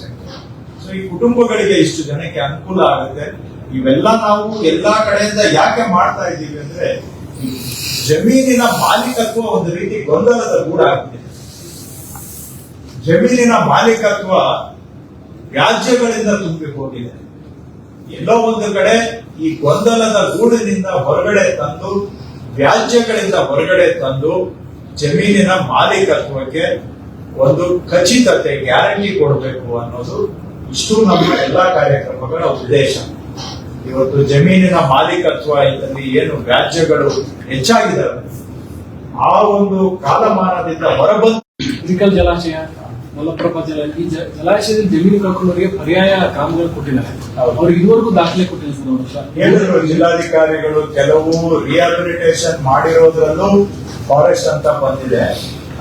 ಸಂಖ್ಯೆ ಸೊ ಈ ಕುಟುಂಬಗಳಿಗೆ ಇಷ್ಟು ಜನಕ್ಕೆ ಅನುಕೂಲ ಆಗುತ್ತೆ. ಇವೆಲ್ಲ ನಾವು ಎಲ್ಲಾ ಕಡೆಯಿಂದ ಯಾಕೆ ಮಾಡ್ತಾ ಇದ್ದೀವಿ ಅಂದ್ರೆ ಜಮೀನಿನ ಮಾಲೀಕತ್ವ ಒಂದು ರೀತಿ ಗೊಂದಲದ ಗೂಡಾಗಿದೆ. ಜಮೀನಿನ ಮಾಲೀಕತ್ವ ವ್ಯಾಜ್ಯಗಳಿಂದ ತುಂಬಿ ಹೋಗಿದೆ. ಎಲ್ಲೋ ಒಂದು ಕಡೆ ಈ ಗೊಂದಲದ ಗೂಡಿನಿಂದ ಹೊರಗಡೆ ತಂದು, ವ್ಯಾಜ್ಯಗಳಿಂದ ಹೊರಗಡೆ ತಂದು ಜಮೀನಿನ ಮಾಲೀಕತ್ವಕ್ಕೆ ಒಂದು ಖಚಿತತೆ ಗ್ಯಾರಂಟಿ ಕೊಡಬೇಕು ಅನ್ನೋದು ಇಷ್ಟು ನಮ್ಮ ಎಲ್ಲಾ ಕಾರ್ಯಕ್ರಮಗಳ ಉದ್ದೇಶ. ಇವತ್ತು ಜಮೀನಿನ ಮಾಲೀಕತ್ವ ಇದರಲ್ಲಿ ಏನು ವ್ಯಾಜ್ಯಗಳು ಹೆಚ್ಚಾಗಿದ್ದಾವೆ? ಆ ಒಂದು ಕಾಲಮಾನದಿಂದ ಹೊರಬಂದು ಇರಿಕಲ್ ಜಲಾಶಯ ಮಲಪ್ರಭಾ ಜಲ ಈ ಜಲಾಶಯದಲ್ಲಿ ಜಮೀನು ಕಳ್ಕೊಂಡವರಿಗೆ ಪರ್ಯಾಯ ಕ್ರಮಗಳು ಕೊಟ್ಟಿದ್ದಾರೆ. ಅವ್ರಿಗೆ ಇದುವರೆಗೂ ದಾಖಲೆ ಕೊಟ್ಟಿಲ್ಲ ಸರ್ ಹೇಳಿದ್ರು ಜಿಲ್ಲಾಧಿಕಾರಿಗಳು ಕೆಲವು ರಿಹಾಬಿಲಿಟೇಷನ್ ಮಾಡಿರೋದ್ರಲ್ಲೂ ಫಾರೆಸ್ಟ್ ಅಂತ ಬಂದಿದೆ.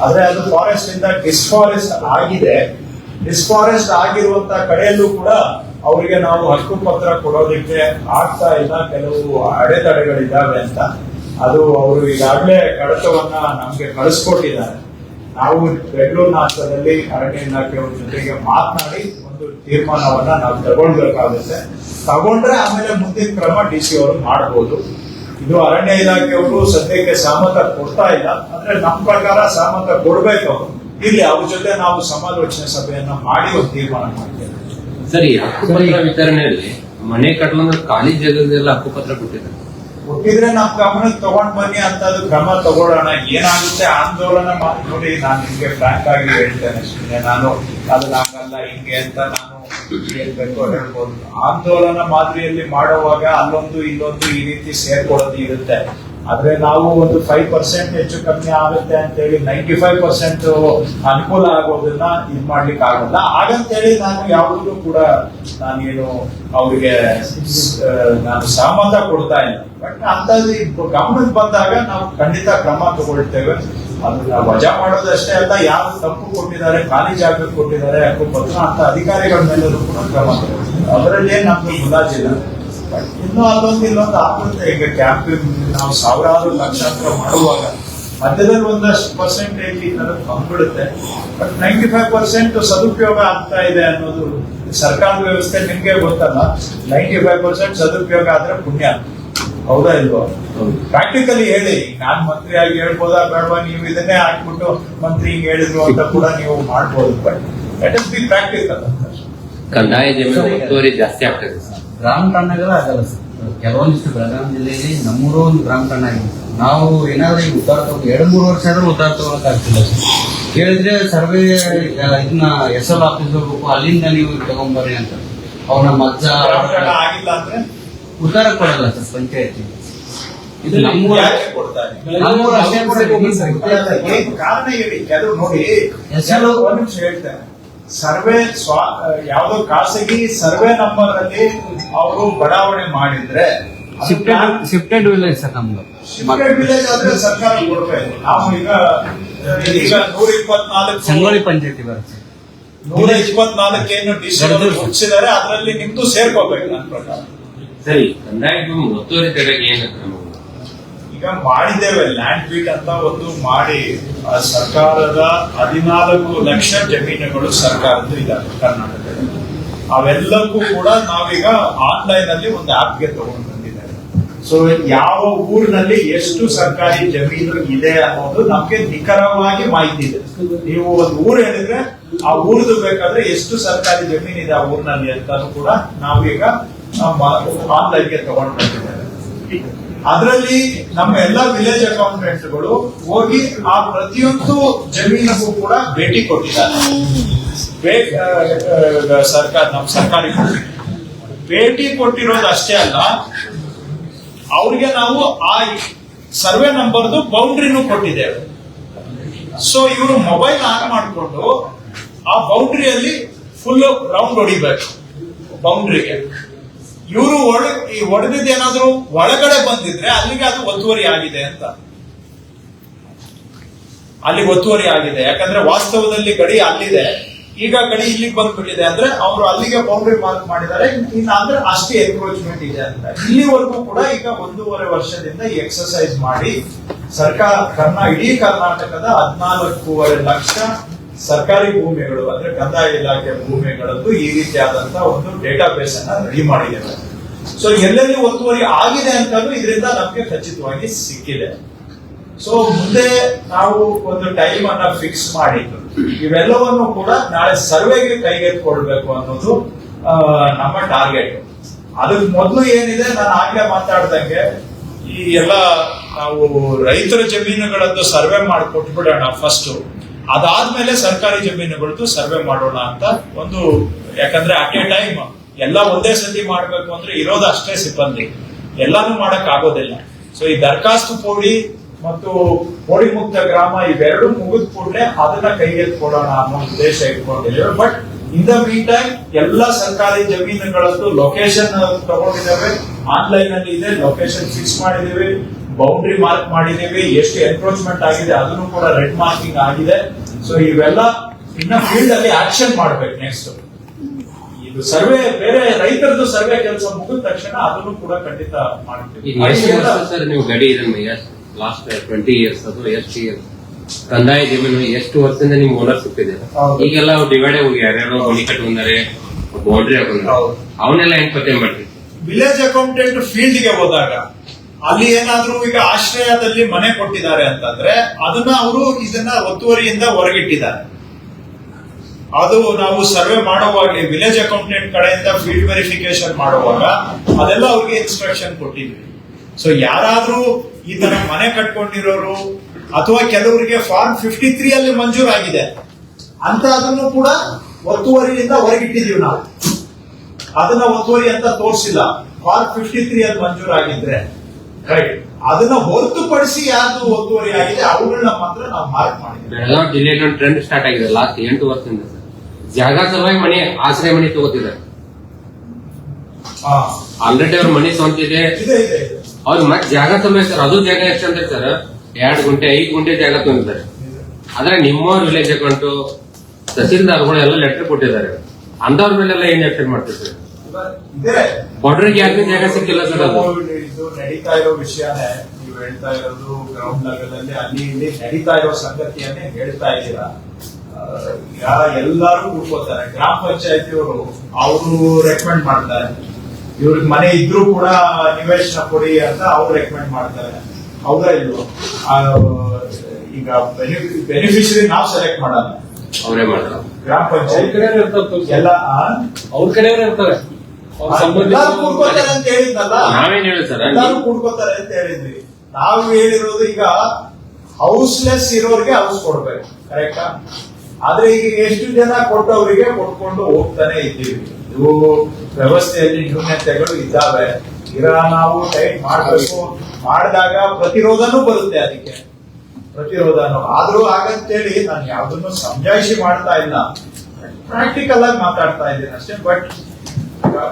ಆದ್ರೆ ಅದು ಫಾರೆಸ್ಟ್ ಇಂದ ಡಿಸ್ಫಾರೆಸ್ಟ್ ಆಗಿದೆ. ಡಿಸ್ಫಾರೆಸ್ಟ್ ಆಗಿರುವಂತ ಕಡೆಯಲ್ಲೂ ಕೂಡ ಅವರಿಗೆ ನಾವು ಹಕ್ಕು ಪತ್ರ ಕೊಡೋದಕ್ಕೆ ಆಗ್ತಾ ಇಲ್ಲ, ಕೆಲವು ಅಡೆತಡೆಗಳಿದ್ದಾವೆ ಅಂತ. ಅದು ಅವರು ಈಗಾಗಲೇ ಕಡತವನ್ನ ನಮ್ಗೆ ಕಳಿಸ್ಕೊಟ್ಟಿದ್ದಾರೆ. ನಾವು ಬೆಂಗಳೂರು ನಾಟಕದಲ್ಲಿ ಅರಣ್ಯ ಇಲಾಖೆಯವ್ರ ಜೊತೆಗೆ ಮಾತನಾಡಿ ಒಂದು ತೀರ್ಮಾನವನ್ನ ನಾವು ತಗೊಳ್ಬೇಕಾಗುತ್ತೆ. ತಗೊಂಡ್ರೆ ಆಮೇಲೆ ಮುಂದಿನ ಕ್ರಮ ಡಿ ಸಿ ಅವರು ಮಾಡಬಹುದು ಇದು ಅರಣ್ಯ ಇಲಾಖೆಯವರು ಸದ್ಯಕ್ಕೆ ಸಹಮತ ಕೊಡ್ತಾ ಇಲ್ಲ. ಅಂದ್ರೆ ನಮ್ಮ ಪ್ರಕಾರ ಸಹಮತ ಕೊಡ್ಬೇಕು ಅವರು. ಇಲ್ಲಿ ಅವ್ರ ಜೊತೆ ನಾವು ಸಮಾಲೋಚನೆ ಸಭೆಯನ್ನ ಮಾಡಿ ಒಂದು ತೀರ್ಮಾನ ಮಾಡ್ತೇವೆ. ಸರಿ ಹಕ್ಕುಪತ್ರ ವಿತರಣೆಯಲ್ಲಿ ಮನೆ ಕಟ್ಟಲು ಖಾಲಿ ಜಾಗದೆಲ್ಲ ಹಕ್ಕುಪತ್ರ ಕೊಟ್ಟಿದ್ದಾರೆ. ಕೊಟ್ಟಿದ್ರೆ ನಮ್ ಗಮನಕ್ಕೆ ತಗೊಂಡ್ ಬನ್ನಿ ಅದು ಕ್ರಮ ತಗೊಳ್ಳೋಣ. ಏನಾಗುತ್ತೆ ಆಂದೋಲನ ಮಾಡಿ ನೋಡಿ ನಾನು ನಿಮ್ಗೆ ಫ್ರಾಂಕ್ ಆಗಿ ಹೇಳ್ತೇನೆ ಸುಮ್ಮನೆ ನಾನು. ಅದನ್ನ ನಾಗಲ್ಲ ಹಿಂಗೆ ಅಂತ ನಾನು ಹೇಳ್ಬೋದು ಆಂದೋಲನ ಮಾದರಿಯಲ್ಲಿ ಮಾಡುವಾಗ ಅಲ್ಲೊಂದು ಇಲ್ಲೊಂದು ಈ ರೀತಿ ಸೇರ್ಕೊಳ್ಳೋದು ಇರುತ್ತೆ. ಆದ್ರೆ ನಾವು ಒಂದು ಫೈವ್ ಪರ್ಸೆಂಟ್ ಹೆಚ್ಚು ಕಮ್ಮಿ ಆಗುತ್ತೆ ಅಂತ ಹೇಳಿ ನೈಂಟಿ ಫೈವ್ ಪರ್ಸೆಂಟ್ ಅನುಕೂಲ ಆಗೋದನ್ನ ಇದ್ ಮಾಡ್ಲಿಕ್ಕೆ ಆಗಲ್ಲ. ಹಾಗಂತೇಳಿ ನಾನು ಯಾವ್ದು ಕೂಡ ನಾನೇನು ಅವ್ರಿಗೆ ನಾನು ಸಹಮತ ಕೊಡ್ತಾ ಇಲ್ಲ. ಬಟ್ ಅಂತದ್ದು ಗಮನಕ್ಕೆ ಬಂದಾಗ ನಾವು ಖಂಡಿತ ಕ್ರಮ ತಗೊಳ್ತೇವೆ. ವಜಾ ಮಾಡೋದಷ್ಟೇ ಅಲ್ಲ, ಯಾರು ತಪ್ಪು ಕೊಟ್ಟಿದ್ದಾರೆ, ಖಾಲಿ ಜಾಗ ಕೊಟ್ಟಿದ್ದಾರೆ ಹಕ್ಕುಪತ್ರ ಅಂತ ಅಧಿಕಾರಿಗಳ ಮೇಲೆ ಕೂಡ ಕ್ರಮ ಅದರಲ್ಲೇ ನಮ್ದು ಮುಲಾಜಿಲ್ಲ? ಇನ್ನೂ ಅದೊಂದು ಇಲ್ಲೊಂದು ಆಗುತ್ತೆ. ಈಗ ಕ್ಯಾಂಪ್ ನಾವು ಸಾವಿರಾರು ಲಕ್ಷಾಂತರ ಮಾಡುವಾಗ ಮಧ್ಯದಲ್ಲಿ ಒಂದಷ್ಟು ಪರ್ಸೆಂಟೇಜ್ ಬಂದ್ಬಿಡುತ್ತೆ. ಬಟ್ ನೈಂಟಿ ಫೈವ್ ಪರ್ಸೆಂಟ್ ಸದುಪಯೋಗ ಆಗ್ತಾ ಇದೆ ಅನ್ನೋದು ಸರ್ಕಾರದ ವ್ಯವಸ್ಥೆ ನಿಮ್ಗೆ ಗೊತ್ತಲ್ಲ. ನೈಂಟಿ ಫೈವ್ ಪರ್ಸೆಂಟ್ ಸದುಪಯೋಗ ಆದ್ರೆ ಪುಣ್ಯ. ಹೌದಾ ಇಲ್ವಾ? ಪ್ರಾಕ್ಟಿಕಲಿ ಹೇಳಿ. ನಾನ್ ಮಂತ್ರಿ ಆಗಿ ಹೇಳ್ಬೋದಾ ಬೇಡವಾ? ನೀವು ಇದನ್ನೇ ಹಾಕ್ಬಿಟ್ಟು ಮಂತ್ರಿ ಹಿಂಗ್ ಹೇಳಿದ್ರು ಅಂತ ಕೂಡ ನೀವು ಮಾಡ್ಬೋದು. But let is be practice ಅಂತ. ಕಂದಾಯ ಜಮೀನು ಒತ್ತುವರಿ ಜಾಸ್ತಿ ಆಗ್ತದೆ ಗ್ರಾಮ ಠಾಣೆಗಳು ಆಗಲ್ಲ ಸರ್. ಕೆಲವೊಂದಿಷ್ಟು ಬೆಳಗಾವಿ ಜಿಲ್ಲೆಯಲ್ಲಿ ನಮ್ಮೂರು ಒಂದು ಗ್ರಾಮ ಠಾಣ ಆಗಿದೆ. ನಾವು ಏನಾದ್ರೂ ಈಗ ಉದ್ದಾರ ತಗೊಂಡು ಎರಡು ಮೂರು ವರ್ಷ ಆದ್ರೂ ಉದ್ದಾರ ತಗೊಳಕ್ ಆಗ್ತಿಲ್ಲ ಸರ್. ಕೇಳಿದ್ರೆ ಸರ್ವೆ ಇದನ್ನ ಎಸ್ ಎಲ್ ಆಫೀಸ್ ಹೋಗ್ಬೇಕು ಅಲ್ಲಿಂದ ನೀವು ತಗೊಂಡ್ಬರ್ರಿ ಅಂತ. ಅವ್ರ ನಮ್ಮ ಅಜ್ಜ ಆಗಿಲ್ಲ ಅಂದ್ರೆ? ಉದ್ದಾರ ಕೊಡಲ್ಲ ಸರ್ ಪಂಚಾಯತಿ. ಇದು ನಮ್ಮೂರ ಯಾಕೆ ಕೊಡ್ತಾರೆ ನಮ್ಮೂರು ಅಷ್ಟೇ ಕೊಡ್ಬೇಕು ಸರ್. ಅಲ್ಲ, ಕಾರಣ ಹೇಳಿ? ಕೆಲವು ನೋಡಿ. ಹೆಸರು- ಒಂದು ಒಂದ್ ನಿಮಿಷ ಹೇಳ್ತೇನೆ. ಸರ್ವೆ ಸ್ವಾ ಯಾವ್ದೋ ಖಾಸಗಿ ಸರ್ವೆ ನಂಬರ್ ಅಲ್ಲಿ ಅವರು ಬಡಾವಣೆ ಮಾಡಿದ್ರೆ ಶಿಫ್ಟೆಡ್ ಶಿಫ್ಟೆಡ್ ವಿಲೇಜ್ ಸರ್ ನಮ್ದು. ಶಿಫ್ಟೆಡ್ ವಿಲೇಜ್ ಆದ್ರೆ ಸರ್ಕಾರ ಕೊಡ್ಬೇಕು ನಾವು ಈಗ ಈಗ ನೂರ ಇಪ್ಪತ್ನಾಲ್ಕು ಸಂಗೊಳ್ಳಿ ಪಂಚಾಯತಿ ಬರುತ್ತೆ ನೂರ ಇಪ್ಪತ್ನಾಲ್ಕು ಏನು ಡಿಸಿಷನ್ ಮುಗಿಸಿದ್ದಾರೆ ಅದರಲ್ಲಿ ನಿಮ್ದು ಸೇರ್ಕೋಬೇಕು ನನ್ನ ಪ್ರಕಾರ. ಸರಿ ಕಂದಾಯ ಒತ್ತುವರಿ ತಡೆಗೆ ಏನು ಈಗ ಮಾಡಿದ್ದೇವೆ ಲ್ಯಾಂಡ್ ಬೀಟ್ ಅಂತ ಒಂದು ಮಾಡಿ ಸರ್ಕಾರದ ಹದಿನಾಲ್ಕು ಲಕ್ಷ ಜಮೀನುಗಳು ಸರ್ಕಾರದ್ದು ಇದಾವೆ ಕರ್ನಾಟಕದಲ್ಲಿ. ಅವೆಲ್ಲಕ್ಕೂ ಕೂಡ ನಾವೀಗ ಆನ್ಲೈನ್ ಅಲ್ಲಿ ಒಂದು ಆಪ್ಗೆ ತಗೊಂಡು ಬಂದಿದ್ದೇವೆ. ಸೊ ಯಾವ ಊರಿನಲ್ಲಿ ಎಷ್ಟು ಸರ್ಕಾರಿ ಜಮೀನು ಇದೆ ಅನ್ನೋದು ನಮ್ಗೆ ನಿಖರವಾಗಿ ಮಾಹಿತಿ ಇದೆ. ನೀವು ಒಂದು ಊರು ಹೇಳಿದ್ರೆ, ಆ ಊರ್ದು ಬೇಕಾದ್ರೆ ಎಷ್ಟು ಸರ್ಕಾರಿ ಜಮೀನು ಇದೆ ಆ ಊರಿನಲ್ಲಿ ಅಂತಾನು ಕೂಡ ನಾವೀಗ ಆನ್ಲೈನ್ಗೆ ತಗೊಂಡು ಬಂದಿದ್ದಾರೆ. ಅದರಲ್ಲಿ ನಮ್ಮ ಎಲ್ಲಾ ವಿಲೇಜ್ ಅಕೌಂಟೆಂಟ್ಗಳು ಹೋಗಿ ಆ ಪ್ರತಿಯೊಂದು ಜಮೀನಿಗೂ ಕೂಡ ಭೇಟಿ ಕೊಟ್ಟಿದ್ದಾರೆ. ಸರ್ಕಾರ, ನಮ್ಮ ಸರ್ಕಾರಿ ಭೇಟಿ. ಕೊಟ್ಟಿರೋದು ಅಷ್ಟೇ ಅಲ್ಲ, ಅವ್ರಿಗೆ ನಾವು ಆ ಸರ್ವೆ ನಂಬರ್ದು ಬೌಂಡ್ರಿನೂ ಕೊಟ್ಟಿದ್ದೇವೆ. ಸೊ ಇವರು ಮೊಬೈಲ್ ಆನ್ ಮಾಡಿಕೊಂಡು ಆ ಬೌಂಡ್ರಿಯಲ್ಲಿ ಫುಲ್ ರೌಂಡ್ ಹೊಡಿಬೇಕು, ಬೌಂಡ್ರಿಗೆ. ಇವರು ಒಳ ಈ ಏನಾದ್ರು ಒಳಗಡೆ ಬಂದಿದ್ರೆ ಅಲ್ಲಿಗೆ ಅದು ಒತ್ತುವರಿ ಆಗಿದೆ ಅಂತ. ಅಲ್ಲಿ ಒತ್ತುವರಿ ಆಗಿದೆ. ಯಾಕಂದ್ರೆ ವಾಸ್ತವದಲ್ಲಿ ಗಡಿ ಅಲ್ಲಿದೆ. ಈಗ ಗಡಿ ಇಲ್ಲಿಗೆ ಬಂದ್ಬಿಟ್ಟಿದೆ ಅಂದ್ರೆ ಅವರು ಅಲ್ಲಿಗೆ ಬೌಂಡ್ರಿ ಮಾರ್ಕ್ ಮಾಡಿದ್ದಾರೆ. ಇನ್ನ ಅಂದ್ರೆ ಅಷ್ಟೇ ಎನ್ಕ್ರೋಚ್ಮೆಂಟ್ ಇದೆ ಅಂತ. ಇಲ್ಲಿವರೆಗೂ ಕೂಡ ಈಗ ಒಂದೂವರೆ ವರ್ಷದಿಂದ ಈ ಎಕ್ಸರ್ಸೈಸ್ ಮಾಡಿ ಸರ್ಕಾರ ಕರ್ನಾ ಇಡೀ ಕರ್ನಾಟಕದ ಹದಿನಾಲ್ಕೂವರೆ ಲಕ್ಷ ಸರ್ಕಾರಿ ಭೂಮಿಗಳು ಅಂದ್ರೆ ಕಂದಾಯ ಇಲಾಖೆ ಭೂಮಿಗಳದ್ದು ಈ ರೀತಿಯಾದಂತಹ ಒಂದು ಡೇಟಾ ಬೇಸ್ ಅನ್ನ ರೆಡಿ ಮಾಡಿದ್ದೇವೆ ಸೊ ಎಲ್ಲೆಲ್ಲಿ ಒತ್ತುವರಿ ಆಗಿದೆ ಅಂತ ಇದರಿಂದ ನಮ್ಗೆ ಖಚಿತವಾಗಿ ಸಿಕ್ಕಿದೆ. ಸೊ ಮುಂದೆ ನಾವು ಒಂದು ಟೈಮ್ ಅನ್ನ ಫಿಕ್ಸ್ ಮಾಡಿ, ಇವೆಲ್ಲವನ್ನು ಕೂಡ ನಾಳೆ ಸರ್ವೆಗೆ ಕೈಗೆತ್ಕೊಳ್ಬೇಕು ಅನ್ನೋದು ನಮ್ಮ ಟಾರ್ಗೆಟ್ ಅದಕ್ಕೆ ಮೊದಲು ಏನಿದೆ, ನಾನು ಆಗ್ಲೇ ಮಾತಾಡ್ದಂಗೆ, ಈ ಎಲ್ಲ ನಾವು ರೈತರ ಜಮೀನುಗಳದ್ದು ಸರ್ವೆ ಮಾಡಿ ಕೊಟ್ಬಿಡೋಣ ಫಸ್ಟ್ ಅದಾದ್ಮೇಲೆ ಸರ್ಕಾರಿ ಜಮೀನುಗಳದ್ದು ಸರ್ವೆ ಮಾಡೋಣ ಅಂತ ಒಂದು, ಯಾಕಂದ್ರೆ ಅಟ್ ಎ ಟೈಮ್ ಎಲ್ಲ ಒಂದೇ ಸತಿ ಮಾಡ್ಬೇಕು ಅಂದ್ರೆ ಇರೋದು ಅಷ್ಟೇ ಸಿಬ್ಬಂದಿ. ಎಲ್ಲಾನು ಮಾಡಕ್ ಆಗೋದಿಲ್ಲ. ಸೊ ಈ ದರ್ಖಾಸ್ತು ಪೋಡಿ ಮತ್ತು ಪೋಡಿ ಮುಕ್ತ ಗ್ರಾಮ ಇವೆರಡು ಮುಗಿದ ಕೂಡಲೇ ಅದನ್ನ ಕೈಗೆತ್ಕೊಡೋಣ ಅನ್ನೋ ಉದ್ದೇಶ ಇಟ್ಕೊಂಡಿದ್ದೇವೆ. But in the mean time ಎಲ್ಲ ಸರ್ಕಾರಿ ಜಮೀನುಗಳದ್ದು ಲೊಕೇಶನ್ ತಗೊಂಡಿದ್ದಾವೆ. ಆನ್ಲೈನ್ ಅಲ್ಲಿ ಇದೆ ಲೊಕೇಶನ್ ಫಿಕ್ಸ್ ಮಾಡಿದೀವಿ ಬೌಂಡ್ರಿ ಮಾರ್ಕ್ ಮಾಡಿದ್ದೀವಿ ಎಷ್ಟು ಎನ್ಕ್ರೋಚ್ಮೆಂಟ್ ಆಗಿದೆ ಅದನ್ನು ಕೂಡ ರೆಡ್ ಮಾರ್ಕಿಂಗ್ ಆಗಿದೆ. ಸೊ ಇವೆಲ್ಲ ಇನ್ನ ಫೀಲ್ಡ್ ಅಲ್ಲಿ ಆಕ್ಷನ್ ಮಾಡ್ಬೇಕು ನೆಕ್ಸ್ಟ್ ಇದು ಸರ್ವೆ ಬೇರೆ ರೈತರದ್ದು ಸರ್ವೆ ಕೆಲಸ ಮುಗಿದ ತಕ್ಷಣ ಅದನ್ನು ಕೂಡ ಖಂಡಿತ ಮಾಡ್ತೀವಿ. ನೀವು ಗಡಿ ಇದನ್ನ ಲಾಸ್ಟ್ ಟ್ವೆಂಟಿ ಇಯರ್ಸ್ ಅದು ಎಷ್ಟು ಇಯರ್ಸ್ ಕಂದಾಯ ಜಮೀನು ಎಷ್ಟು ವರ್ಷದಿಂದ ನಿಮ್ ಓನರ್ ಸಿಕ್ಕಿದೆ. ಈಗೆಲ್ಲ ಡಿವೈಡ್ ಹೋಗಿ ಯಾರ್ಯಾರೋ ಮನಿ ಕಟ್ಕೊಂಡಾರೆ ಬೌಂಡ್ರಿ ಹಾಕೊಂಡ್ರೆ. ಅವನ್ನೆಲ್ಲ ಹೆಂಗ್ ಪತ್ತೆ ಮಾಡ್ತೀವಿ ವಿಲೇಜ್ ಅಕೌಂಟೆಂಟ್ ಫೀಲ್ಡ್ಗೆ ಹೋದಾಗ ಅಲ್ಲಿ ಏನಾದ್ರೂ ಈಗ ಆಶ್ರಯದಲ್ಲಿ ಮನೆ ಕೊಟ್ಟಿದ್ದಾರೆ ಅಂತಂದ್ರೆ ಅದನ್ನ ಅವರು ಇದನ್ನ ಒತ್ತುವರಿಯಿಂದ ಹೊರಗಿಟ್ಟಿದ್ದಾರೆ. ಅದು ನಾವು ಸರ್ವೆ ಮಾಡುವಾಗ ವಿಲೇಜ್ ಅಕೌಂಟೆಂಟ್ ಕಡೆಯಿಂದ ಫೀಲ್ಡ್ ವೆರಿಫಿಕೇಶನ್ ಮಾಡುವಾಗ ಅದೆಲ್ಲ ಅವ್ರಿಗೆ ಇನ್ಸ್ಟ್ರಕ್ಷನ್ ಕೊಟ್ಟಿದ್ವಿ. ಸೊ ಯಾರಾದ್ರೂ ಈ ತರ ಮನೆ ಕಟ್ಕೊಂಡಿರೋರು ಅಥವಾ ಕೆಲವರಿಗೆ ಫಾರ್ಮ್ ಫಿಫ್ಟಿ ತ್ರೀ ಅಲ್ಲಿ ಮಂಜೂರಾಗಿದೆ ಅಂತ ಅದನ್ನು ಕೂಡ ಒತ್ತುವರಿಯಿಂದ ಹೊರಗಿಟ್ಟಿದೀವಿ ನಾವು. ಅದನ್ನ ಒತ್ತುವರಿ ಅಂತ ತೋರಿಸಿಲ್ಲ. ಫಾರ್ಮ್ ಫಿಫ್ಟಿ ತ್ರೀ ಅಲ್ಲಿ ಮಂಜೂರಾಗಿದ್ರೆ ಅದನ್ನ ಹೊರತುಪಡಿಸಿ ಯಾರು ಒತ್ತುವರಿ ಆಗಿದೆ ಅವುಗಳನ್ನ ಮಾತ್ರ ನಾವು ಮಾರ್ಕ್ ಮಾಡಿದ್ದೇವೆ. ಬೆಳಗಾವಿ ಜಿಲ್ಲೆಯಲ್ಲಿ ಒಂದು ಟ್ರೆಂಡ್ ಸ್ಟಾರ್ಟ್ ಆಗಿದೆ. ಲಾಸ್ಟ್ ಎಂಟು ವರ್ಷದಿಂದ. ಸರ್ ಜಾಗ ಸಲುವಾಗಿ ಮನೆ ಆಶ್ರಯ ಮನೆ ತಗೋತಿದ್ದಾರೆ. ಆಲ್ರೆಡಿ ಅವ್ರ ಮನೆ ಸ್ವಂತ ಇದೆ. ಅವ್ರ ಮತ್ತೆ ಜಾಗ ಸಲುವಾಗಿ ಸರ್ ಅದು ಜಾಗ ಎಷ್ಟಂದ್ರೆ ಸರ್? ಎರಡ್ ಗುಂಟೆ ಐದು ಗುಂಟೆ ಜಾಗ ತಂದಿದ್ದಾರೆ ಆದ್ರೆ ನಿಮ್ಮ ವಿಲೇಜ್ ಅಕೌಂಟ್ ತಹಸೀಲ್ದಾರ್ಗಳು ಎಲ್ಲ ಲೆಟರ್ ಕೊಟ್ಟಿದ್ದಾರೆ. ಅಂತವ್ರ ಮೇಲೆಲ್ಲ ಏನ್ ಎಫೆಕ್ಟ್ ಮಾಡ್ತೀವಿ ಸರ್? ಬಾರ್ಡರ್ಗೆ ಯಾಕೆ ಜಾಗ ಸಿಕ್ಕಿಲ್ಲ ಸರ್ ಅದು? ಇದು ನಡೀತಾ ಇರೋ ವಿಷಯನೇ ನೀವು ಹೇಳ್ತಾ ಇರೋದು ಗ್ರೌಂಡ್ ಲೆವೆಲ್ ಅಲ್ಲಿ ಅಲ್ಲಿ ಇಲ್ಲಿ ನಡೀತಾ ಇರೋ ಸಂಗತಿಯನ್ನೇ ಹೇಳ್ತಾ ಇದ್ದೀರಾ. ಎಲ್ಲಾರು ಉಳ್ಕೋತಾರೆ ಕೂತ್ಕೋತಾರೆ ಗ್ರಾಮ ಪಂಚಾಯತಿಯವರು ಅವರು ರೆಕಮೆಂಡ್ ಮಾಡ್ತಾರೆ. ಇವ್ರಿಗೆ ಮನೆ ಇದ್ರೂ ಕೂಡ ನಿವೇಶನ ಕೊಡಿ ಅಂತ ಅವ್ರು ರೆಕಮೆಂಡ್ ಮಾಡ್ತಾರೆ. ಹೌದಾ ಇಲ್ವೋ? ಈಗ ಬೆನಿಫಿಷರಿ ನಾವು ಸೆಲೆಕ್ಟ್ ಮಾಡಲ್ಲ. ಅವರೇ ಮಾಡ್ತಾರೆ. ಗ್ರಾಮ ಪಂಚಾಯತ್ ಕಡೆ ಇರ್ತಾರೆ ಎಲ್ಲ? ಅವ್ರ ಕಡೆಯವ್ರು ಇರ್ತಾರೆ. ಕೂಡ್ಕೋತಾರೆ ಅಂತ ಹೇಳಿದ್ನಲ್ಲ? ನಾವೇನ್ ಹೇಳಿ ಸರ್ ಎಲ್ಲರೂ ಕೂಡ್ಕೋತಾರೆ ಅಂತ ಹೇಳಿದ್ವಿ. ನಾವು ಹೇಳಿರೋದು ಈಗ ಹೌಸ್ಲೆಸ್ ಇರೋರಿಗೆ ಹೌಸ್ ಕೊಡ್ಬೇಕು ಕರೆಕ್ಟಾ ಆದ್ರೆ ಈಗ ಎಷ್ಟು ಜನ ಕೊಟ್ಟವರಿಗೆ ಕೊಟ್ಕೊಂಡು ಹೋಗ್ತಾನೆ ಇದ್ದೀವಿ. ಇವು ವ್ಯವಸ್ಥೆಯಲ್ಲಿ ನ್ಯೂನ್ಯತೆಗಳು ಇದ್ದಾವೆ. ಇರ ನಾವು ಟೈಟ್ ಮಾಡಬೇಕು. ಮಾಡಿದಾಗ ಪ್ರತಿರೋಧನೂ ಬರುತ್ತೆ ಅದಕ್ಕೆ. ಪ್ರತಿರೋಧನೂ. ಆದ್ರೂ ಹಾಗಂತೇಳಿ ನಾನು ಯಾವ್ದನ್ನು ಸಮಜಾಯಿಷಿ ಮಾಡ್ತಾ ಇಲ್ಲ. ಪ್ರಾಕ್ಟಿಕಲ್ ಆಗಿ ಮಾತಾಡ್ತಾ ಇದ್ದೀನಿ ಅಷ್ಟೇ. ಬಟ್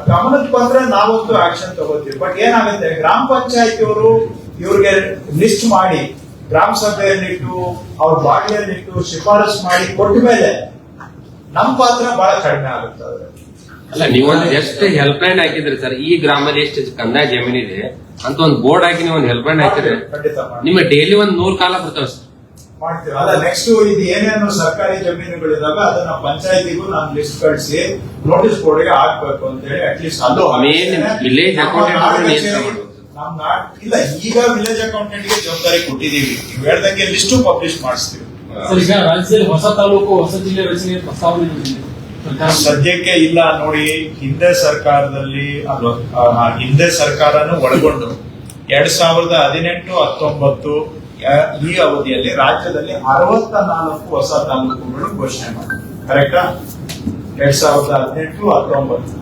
ಗಮನಕ್ಕೆ ಬಂದ್ರೆ ನಾವಂತೂ ಆಕ್ಷನ್ ತಗೋತೀವಿ ಬಟ್ ಏನಾಗುತ್ತೆ ಗ್ರಾಮ ಪಂಚಾಯತಿಯವರು ಇವ್ರಿಗೆ ಲಿಸ್ಟ್ ಮಾಡಿ ಗ್ರಾಮ ಸಭೆಯಲ್ಲಿಟ್ಟು ಅವ್ರ ಬಾಡಿಯಲ್ಲಿಟ್ಟು ಶಿಫಾರಸ್ ಮಾಡಿ ಕೊಟ್ಟ ಮೇಲೆ ನಮ್ಮ ಪಾತ್ರ ಬಹಳ ಕಡಿಮೆ ಆಗುತ್ತೆ. ಅಲ್ಲ ನೀವೊಂದು ಎಷ್ಟು ಹೆಲ್ಪ್ ಲೈನ್ ಹಾಕಿದ್ರಿ ಸರ್ ಈ ಗ್ರಾಮದಲ್ಲಿ ಎಷ್ಟು ಕಂದಾಯ ಜಮೀನಿದೆ ಅಂತ ಒಂದು ಬೋರ್ಡ್ ಹಾಕಿ ನೀವು ಒಂದು ಹೆಲ್ಪ್ ಲೈನ್ ಹಾಕಿದ್ರೆ ಖಂಡಿತ. ನಿಮಗೆ ಡೈಲಿ ಒಂದ್ ನೂರ್ ಕಾಲ ಬರ್ತಾವ ಸರ್ ಮಾಡ್ತೀವಿ. ಅಲ್ಲ ನೆಕ್ಸ್ಟ್ ಇದು ಏನೇನು ಸರ್ಕಾರಿ ಜಮೀನುಗಳಿದಾವ ಅದನ್ನ ಪಂಚಾಯತಿಗೂ ನಾನು ಲಿಸ್ಟ್ ಕಳಿಸಿ ನೋಟಿಸ್ ಬೋರ್ಡ್ಗೆ ಹಾಕ್ಬೇಕು ಅಂತ ಹೇಳಿ ಅಟ್ಲೀಸ್ಟ್ ಅದು ವಿಲೇಜ್ ನಮ್ ನಾಡ್ ಇಲ್ಲ ಈಗ ವಿಲೇಜ್ ಅಕೌಂಟೆಂಟ್ಗೆ ಜವಾಬ್ದಾರಿ ಕೊಟ್ಟಿದೀವಿ ನೀವು ಹೇಳ್ದಂಗೆ ಲಿಸ್ಟು ಪಬ್ಲಿಷ್ ಮಾಡಿಸ್ತೀವಿ. ಸರ್ ಈಗ ರಾಜ್ಯದಲ್ಲಿ ಹೊಸ ತಾಲೂಕು ಹೊಸ ಜಿಲ್ಲೆ ರಚನೆ ಪ್ರಸ್ತಾವನೆ ಸದ್ಯಕ್ಕೆ ಇಲ್ಲ ನೋಡಿ ಹಿಂದೆ ಸರ್ಕಾರದಲ್ಲಿ ಹಿಂದೆ ಸರ್ಕಾರನು ಒಳಗೊಂಡು. ಎರಡ್ ಸಾವಿರದ ಹದಿನೆಂಟು ಹತ್ತೊಂಬತ್ತು ಈ ಅವಧಿಯಲ್ಲಿ ರಾಜ್ಯದಲ್ಲಿ ಅರವತ್ತ ನಾಲ್ಕು ಹೊಸ ತಾಲೂಕುಗಳು ಘೋಷಣೆ ಮಾಡಿದ್ರು ಕರೆಕ್ಟಾ ಎರಡ್ ಸಾವಿರದ ಹದಿನೆಂಟು ಹತ್ತೊಂಬತ್ತು.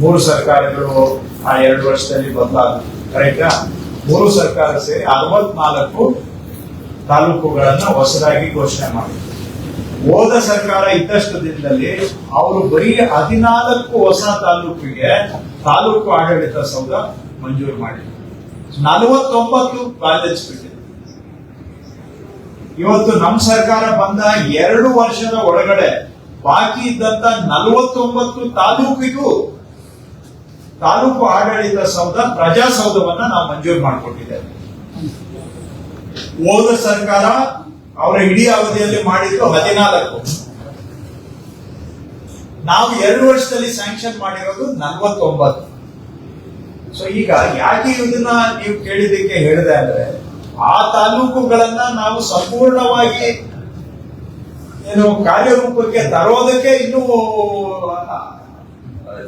ಮೂರು ಸರ್ಕಾರಗಳು ಆ ಎರಡು ವರ್ಷದಲ್ಲಿ ಬದಲಾದ ಕರೆಕ್ಟಾ ಮೂರು ಸರ್ಕಾರ ಸೇರಿ ಅರವತ್ನಾಲ್ಕು ತಾಲೂಕುಗಳನ್ನ ಹೊಸದಾಗಿ ಘೋಷಣೆ ಮಾಡಿದ್ರು ಹೋದ ಸರ್ಕಾರ ಇದ್ದಷ್ಟು ದಿನದಲ್ಲಿ ಅವರು ಬರೀ ಹದಿನಾಲ್ಕು ಹೊಸ ತಾಲೂಕಿಗೆ ತಾಲೂಕು ಆಡಳಿತ ಸೌಧ ಮಂಜೂರು ಮಾಡಿದ್ರು. ನಲವತ್ತೊಂಬತ್ತು ಕಾಲೇಜ್ ಇವತ್ತು ನಮ್ಮ ಸರ್ಕಾರ ಬಂದ ಎರಡು ವರ್ಷದ ಒಳಗಡೆ ಬಾಕಿ ಇದ್ದಂತ ನಲವತ್ತೊಂಬತ್ತು ತಾಲೂಕಿಗೂ ತಾಲೂಕು ಆಡಳಿತ ಸೌಧ ಪ್ರಜಾಸೌಧವನ್ನ ನಾವು ಮಂಜೂರು ಮಾಡಿಕೊಟ್ಟಿದ್ದೇವೆ. ಹೋದ ಸರ್ಕಾರ ಅವರ ಇಡೀ ಅವಧಿಯಲ್ಲಿ ಮಾಡಿದ್ರು ಹದಿನಾಲ್ಕು. ನಾವು ಎರಡು ವರ್ಷದಲ್ಲಿ ಸ್ಯಾಂಕ್ಷನ್ ಮಾಡಿರೋದು ನಲವತ್ತೊಂಬತ್ತು. ಸೊ ಈಗ ಯಾಕೆ ಇದನ್ನ ನೀವು ಕೇಳಿದ್ದಕ್ಕೆ ಹೇಳಿದೆ ಅಂದ್ರೆ ಆ ತಾಲೂಕುಗಳನ್ನ ನಾವು ಸಂಪೂರ್ಣವಾಗಿ ಏನು ಕಾರ್ಯರೂಪಕ್ಕೆ ತರೋದಕ್ಕೆ ಇನ್ನೂ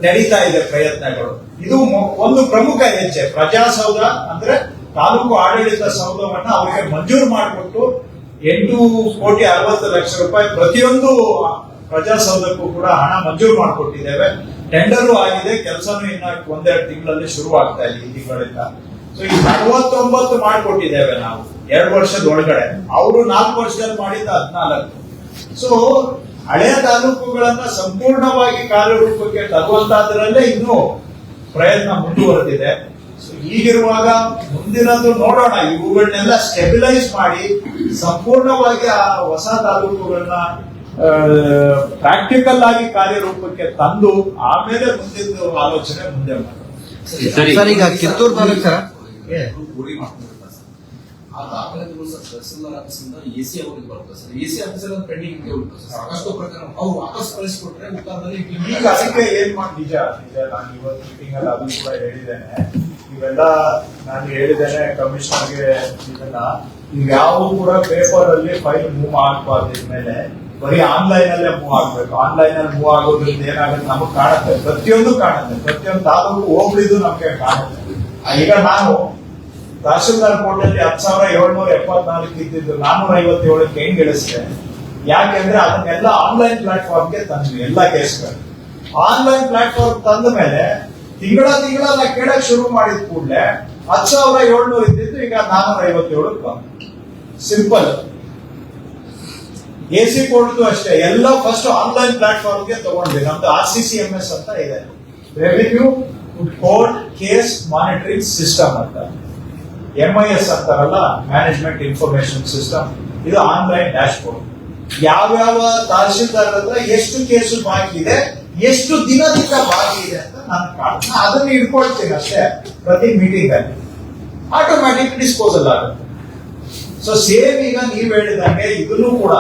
ನಡೀತಾ ಇದೆ ಪ್ರಯತ್ನಗಳು. ಇದು ಒಂದು ಪ್ರಮುಖ ಹೆಜ್ಜೆ. ಪ್ರಜಾಸೌಧ ಅಂದ್ರೆ ತಾಲೂಕು ಆಡಳಿತ ಸೌಧವನ್ನ ಅವರಿಗೆ ಮಂಜೂರು ಮಾಡಿಕೊಟ್ಟು ಎಂಟು ಕೋಟಿ ಅರವತ್ತು ಲಕ್ಷ ರೂಪಾಯಿ ಪ್ರತಿಯೊಂದು ಪ್ರಜಾಸೌಧಕ್ಕೂ ಕೂಡ ಹಣ ಮಂಜೂರು ಮಾಡಿಕೊಟ್ಟಿದ್ದೇವೆ. ಟೆಂಡರು ಆಗಿದೆ. ಕೆಲಸನೂ ಇನ್ನ ಒಂದೆರಡು ತಿಂಗಳಲ್ಲಿ ಶುರು ಆಗ್ತಾ ಇದೆ ಈ ತಿಂಗಳಿಂದ. ಸೊ ಈ ನಲವತ್ತೊಂಬತ್ತು ಮಾಡಿಕೊಟ್ಟಿದ್ದೇವೆ ನಾವು. ಎರಡು ವರ್ಷದ ಒಳಗಡೆ. ಅವರು ನಾಲ್ಕು ವರ್ಷದಲ್ಲಿ ಮಾಡಿದ್ದ ಹದಿನಾಲ್ಕು. ಸೊ ಹಳೆಯ ತಾಲೂಕುಗಳನ್ನ ಸಂಪೂರ್ಣವಾಗಿ ಕಾರ್ಯರೂಪಕ್ಕೆ ತರುವಂತದ್ರಲ್ಲೇ ಇನ್ನೂ ಪ್ರಯತ್ನ ಮುಂದುವರೆದಿದೆ. ಈಗಿರುವಾಗ ಮುಂದಿನದು ನೋಡೋಣ. ಇವುಗಳನ್ನೆಲ್ಲ ಸ್ಟೆಬಿಲೈಸ್ ಮಾಡಿ ಸಂಪೂರ್ಣವಾಗಿ ಆ ಹೊಸ ತಾಲೂಕುಗಳನ್ನ ಪ್ರಾಕ್ಟಿಕಲ್ ಆಗಿ ಕಾರ್ಯರೂಪಕ್ಕೆ ತಂದು ಆಮೇಲೆ ಮುಂದಿನ ಆಲೋಚನೆ ಮುಂದೆ ಮಾಡಿ ಸರ್, ಈಗ ಕಿತ್ತೂರು ತಾಲೂಕು ಸರ್ ಗುರಿ ಮಾಡ್ಕೊಂಡಿರ್ತಾರೆ ಸರ್ ಆ ದಾಖಲೆಗಳು ಸರ್ ತಹಸೀಲ್ದಾರ್ ಆಫೀಸಿಂದ ಎ ಸಿ ಅವರಿಗೆ ಬರುತ್ತೆ sir. A C officer pending ಉಂಟು ಸರ್. ಸಾಕಷ್ಟು ಪ್ರಕಾರ ಅವ್ರು ವಾಪಸ್ ಕಳಿಸ್ಕೊಟ್ರೆ ಉತ್ತರದಲ್ಲಿ ಈಗ ಅದಕ್ಕೆ ಏನ್ ಮಾಡಿ ನಿಜ ನಿಜ ನಾನು ಇವತ್ತು ಮೀಟಿಂಗ್ ಅಲ್ಲಿ ಕೂಡ ಹೇಳಿದ್ದೇನೆ. ಇವೆಲ್ಲ ನಾನು ಹೇಳಿದ್ದೇನೆ ಕಮಿಷನರ್ಗೆ ಇದನ್ನ. ಇವ್ ಯಾವ ಕೂಡ ಪೇಪರ್ ಅಲ್ಲಿ ಫೈಲ್ ಮೂವ್ ಆಗ್ಬಾರ್ದು ಇದ್ಮೇಲೆ. ಬರೀ ಆನ್ಲೈನ್ ಅಲ್ಲೇ ಮೂವ್ ಆಗ್ಬೇಕು. ಆನ್ಲೈನ್ ಅಲ್ಲಿ ಮೂವ್ ಆಗೋದ್ರಿಂದ ಏನಾಗುತ್ತೆ? ನಮಗ್ ಕಾಣುತ್ತೆ. ಪ್ರತಿಯೊಂದು ಕಾಣುತ್ತೆ. ಪ್ರತಿಯೊಂದು ತಾಲೂಕು ಹೋಗ್ಲಿದ್ದು ನಮ್ಗೆ ಕಾಣುತ್ತೆ. ಈಗ ನಾನು ತಹಶೀಲ್ದಾರ್ ಕೋರ್ಟಲ್ಲಿ ಹತ್ತು ಸಾವಿರ ಏಳ್ನೂರ ಎಪ್ಪತ್ನಾಲ್ಕು ಇದ್ದಿದ್ದು ನಾನ್ನೂರ ಐವತ್ತೇಳಕ್ಕೆ ಹೆಂಗ್ ಇಳಿಸಿದೆ ಯಾಕೆಂದ್ರೆ ಅದನ್ನೆಲ್ಲ ಆನ್ಲೈನ್ ಪ್ಲಾಟ್ಫಾರ್ಮ್ಗೆ ತಂದ್ವಿ, ಎಲ್ಲ ಕೇಸ್ಗಳು. ಆನ್ಲೈನ್ ಪ್ಲಾಟ್ಫಾರ್ಮ್ ತಂದ ಮೇಲೆ ತಿಂಗಳ ತಿಂಗಳ ಕೇಳಕ್ ಶುರು ಮಾಡಿದ ಕೂಡಲೇ ಹತ್ತು ಸಾವಿರ ಏಳ್ನೂರ ಇದ್ದಿದ್ದು ಈಗ ನಾನ್ನೂರ ಐವತ್ತೇಳಕ್ಕೆ ಬಂತು. ಸಿಂಪಲ್ ಎ ಸಿ ಕೋರ್ಟ್ದು ಅಷ್ಟೇ, ಎಲ್ಲ ಫಸ್ಟ್ ಆನ್ಲೈನ್ ಪ್ಲಾಟ್ಫಾರ್ಮ್ಗೆ ತಗೊಂಡ್ವಿ. ನಮ್ದು R C C M S ಅಂತ ಇದೆ. Revenue court case monitoring system ಅಂತ. ಎಂ ಐ ಎಸ್ ಅಂತಾರಲ್ಲ ಮ್ಯಾನೇಜ್ಮೆಂಟ್ ಇನ್ಫಾರ್ಮೇಶನ್ ಸಿಸ್ಟಮ್ ಇದು ಆನ್ಲೈನ್ ಡ್ಯಾಶ್ ಬೋರ್ಡ್ ಯಾವ್ಯಾವ ತಹಶೀಲ್ದಾರ್ ಹತ್ರ ಎಷ್ಟು ಕೇಸು ಬಾಕಿ ಇದೆ, ಎಷ್ಟು ದಿನದಿಂದ ಬಾಕಿ ಇದೆ ಅಂತ ನಾನು ಅದನ್ನು ಅದನ್ನ ಇಟ್ಕೊಳ್ತೀನಿ ಅಷ್ಟೇ ಪ್ರತಿ ಮೀಟಿಂಗ್ ಅಲ್ಲಿ. ಆಟೋಮ್ಯಾಟಿಕ್ ಡಿಸ್ಪೋಸಲ್ ಆಗುತ್ತೆ. ಸೊ ಸೇಮ್ ಈಗ ನೀವ್ ಹೇಳಿದಂಗೆ ಇದನ್ನು ಕೂಡ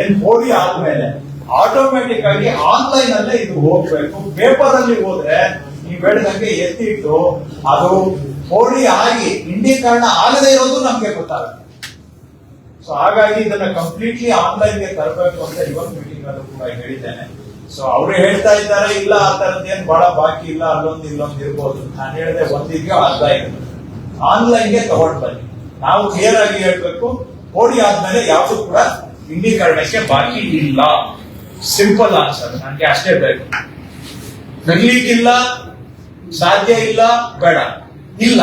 ಏನ್ ಹೋಗಿ ಆದ್ಮೇಲೆ ಆಟೋಮ್ಯಾಟಿಕ್ ಆಗಿ ಆನ್ಲೈನ್ ಅಲ್ಲೇ ಇದು ಹೋಗ್ಬೇಕು. ಪೇಪರ್ ಅಲ್ಲಿ ಹೋದ್ರೆ ನೀವ್ ಹೇಳಿದಂಗೆ ಎತ್ತಿಟ್ಟು ಅದು ಪೋಡಿ ಆಗಿ ಇಂಡೀಕರಣ ಆಗದೇ ಇರೋದು ನಮ್ಗೆ ಗೊತ್ತಾಗುತ್ತೆ. ಸೊ ಹಾಗಾಗಿ ಇದನ್ನ ಕಂಪ್ಲೀಟ್ಲಿ ಆನ್ಲೈನ್ಗೆ ತರಬೇಕು ಅಂತ ಇವತ್ತು ಮೀಟಿಂಗ್ ಅಲ್ಲೂ ಕೂಡ ಹೇಳಿದ್ದೇನೆ. ಸೊ ಅವ್ರು ಹೇಳ್ತಾ ಇದ್ದಾರೆ, ಇಲ್ಲ, ಆ ತರದ್ ಏನ್ ಬಹಳ ಬಾಕಿ ಇಲ್ಲ, ಅಲ್ಲೊಂದು ಇಲ್ಲೊಂದು ಇರ್ಬೋದು ನಾನು ಹೇಳಿದೆ, ಒಂದಿದ್ಯೋ ಅರ್ಧ ಇದೆ ಆನ್ಲೈನ್ಗೆ ತಗೊಂಡ್ ಬನ್ನಿ. ನಾವು ಕ್ಲಿಯರ್ ಆಗಿ ಹೇಳ್ಬೇಕು ಮೋಡಿ ಆದ್ಮೇಲೆ ಯಾವುದು ಕೂಡ ಇಂಡೀಕರಣಕ್ಕೆ ಬಾಕಿ ಇಲ್ಲ. ಸಿಂಪಲ್ ಆನ್ಸರ್ ನನಗೆ ಅಷ್ಟೇ ಬೇಕು. ಇಲ್ಲ ಸಾಧ್ಯ ಇಲ್ಲ, ಬೇಡ. ಇಲ್ಲ.